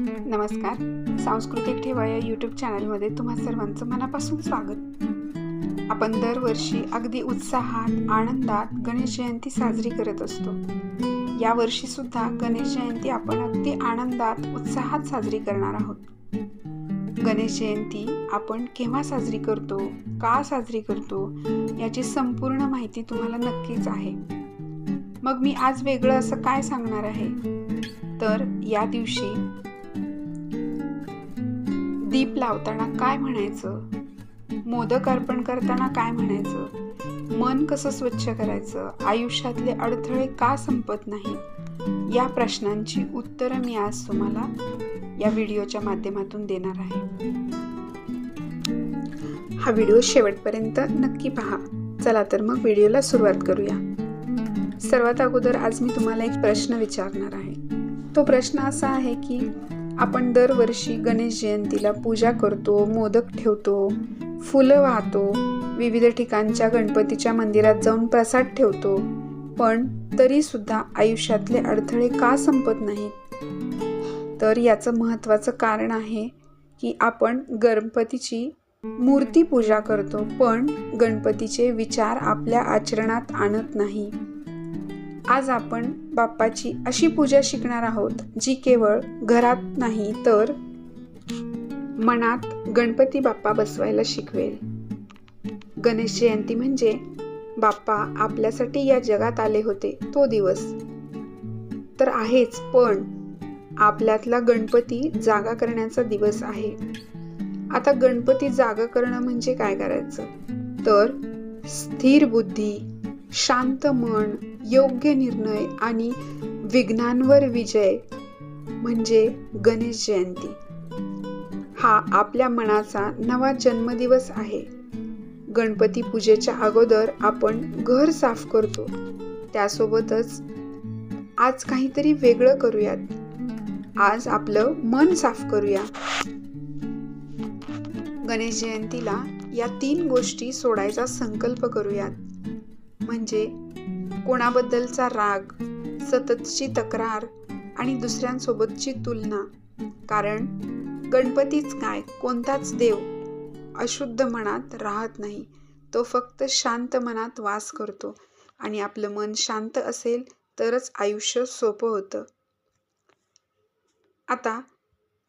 नमस्कार. सांस्कृतिक ठेवा या यूट्यूब चॅनलमध्ये तुम्हा सर्वांचं मनापासून स्वागत. आपण दरवर्षी अगदी उत्साहात आनंदात गणेश जयंती साजरी करत असतो. यावर्षी सुद्धा गणेश जयंती आपण अगदी आनंदात उत्साहात साजरी करणार आहोत. गणेश जयंती आपण केव्हा साजरी करतो का साजरी करतो याची संपूर्ण माहिती तुम्हाला नक्कीच आहे. मग मी आज वेगळं असं काय सांगणार आहे? तर या दिवशी दीप लावताना काय म्हणायचं? मोदक अर्पण करताना काय म्हणायचं? मन कसं स्वच्छ करायचं? आयुष्यातले अडथळे का संपत नाही? या प्रश्नांची उत्तरं मी आज तुम्हाला या व्हिडिओच्या माध्यमातून देणार आहे. हा व्हिडिओ शेवटपर्यंत नक्की पहा. चला तर मग व्हिडिओला सुरुवात करूया. सर्वात अगोदर आज मी तुम्हाला एक प्रश्न विचारणार आहे. तो प्रश्न असा आहे की आपण दरवर्षी गणेश जयंतीला पूजा करतो मोदक ठेवतो फुलं वाहतो विविध ठिकाणच्या गणपतीच्या मंदिरात जाऊन प्रसाद ठेवतो. पण तरीसुद्धा आयुष्यातले अडथळे का संपत नाहीत? तर याचं महत्त्वाचं कारण आहे की आपण गणपतीची मूर्ती पूजा करतो पण गणपतीचे विचार आपल्या आचरणात आणत नाही. आज आपण बाप्पाची अशी पूजा शिकणार आहोत जी केवळ घरात नाही तर मनात गणपती बाप्पा बसवायला शिकवेल. गणेश जयंती म्हणजे बाप्पा आपल्यासाठी या जगात आले होते तो दिवस. तर आहेच पण आपल्यातला गणपती जागा करण्याचा दिवस आहे. आता गणपती जागा करणं म्हणजे काय करायचं? तर स्थिर बुद्धी शांत मन योग्य निर्णय आणि विघ्नांवर विजय म्हणजे गणेश जयंती. हा आपल्या मनाचा नवा जन्मदिवस आहे. गणपती पूजेच्या अगोदर आपण घर साफ करतो. त्यासोबतच आज काहीतरी वेगळं करूयात. आज आपलं मन साफ करूया. गणेश जयंतीला या तीन गोष्टी सोडायचा संकल्प करूयात. म्हणजे कोणाबद्दलचा राग सततची तक्रार आणि दुसऱ्यांसोबतची तुलना. कारण गणपतीच काय कोणताच देव अशुद्ध मनात राहत नाही. तो फक्त शांत मनात वास करतो आणि आपलं मन शांत असेल तरच आयुष्य सोपं होतं. आता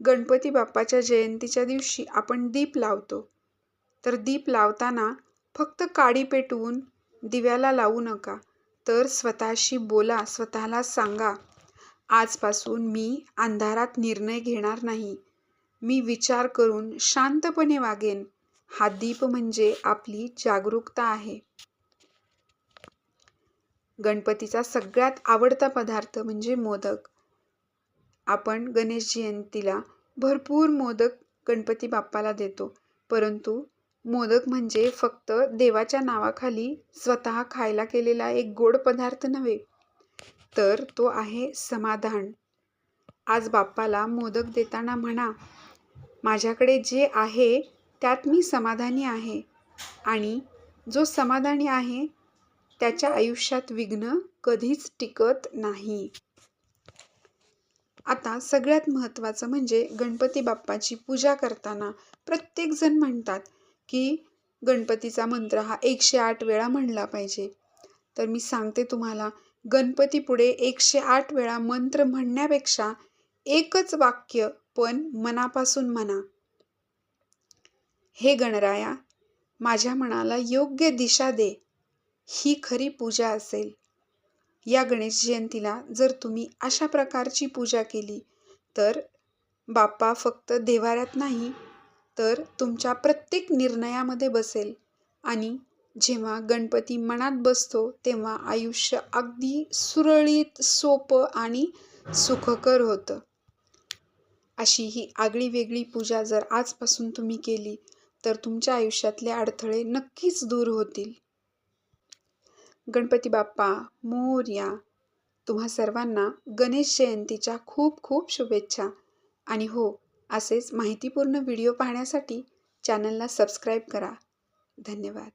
गणपती बाप्पाच्या जयंतीच्या दिवशी आपण दीप लावतो. तर दीप लावताना फक्त काडी पेटवून दिव्याला लावू नका. तर स्वतःशी बोला स्वतःला सांगा. आजपासून मी अंधारात निर्णय घेणार नाही. मी विचार करून शांतपणे वागेन. हा दीप म्हणजे आपली जागरूकता आहे. गणपतीचा सगळ्यात आवडता पदार्थ म्हणजे मोदक. आपण गणेश जयंतीला भरपूर मोदक गणपती बाप्पाला देतो. परंतु मोदक म्हणजे फक्त देवाच्या नावाखाली स्वतः खायला केलेला एक गोड पदार्थ नव्हे तर तो आहे समाधान. आज बाप्पाला मोदक देताना म्हणा माझ्याकडे जे आहे त्यात मी समाधानी आहे. आणि जो समाधानी आहे त्याच्या आयुष्यात विघ्न कधीच टिकत नाही. आता सगळ्यात महत्त्वाचं म्हणजे गणपती बाप्पाची पूजा करताना प्रत्येकजण म्हणतात की गणपतीचा मंत्र हा एकशे आठ वेळा म्हणला पाहिजे. तर मी सांगते तुम्हाला गणपतीपुढे एकशे आठ वेळा मंत्र म्हणण्यापेक्षा एकच वाक्य पण मनापासून म्हणा. हे गणराया माझ्या मनाला योग्य दिशा दे. ही खरी पूजा असेल. या गणेश जयंतीला जर तुम्ही अशा प्रकारची पूजा केली तर बाप्पा फक्त देवाऱ्यात नाही तर तुमच्या प्रत्येक निर्णयामध्ये बसेल. आणि जेव्हा गणपती मनात बसतो तेव्हा आयुष्य अगदी सुरळीत सोपं आणि सुखकर होतं. अशी ही आगळी वेगळी पूजा जर आजपासून तुम्ही केली तर तुमच्या आयुष्यातले अडथळे नक्कीच दूर होतील. गणपती बाप्पा मोर्या तुम्हा सर्वांना गणेश जयंतीच्या खूप खूप शुभेच्छा. आणि हो असेच माहितीपूर्ण व्हिडिओ पाहण्यासाठी चॅनलला सबस्क्राईब करा. धन्यवाद.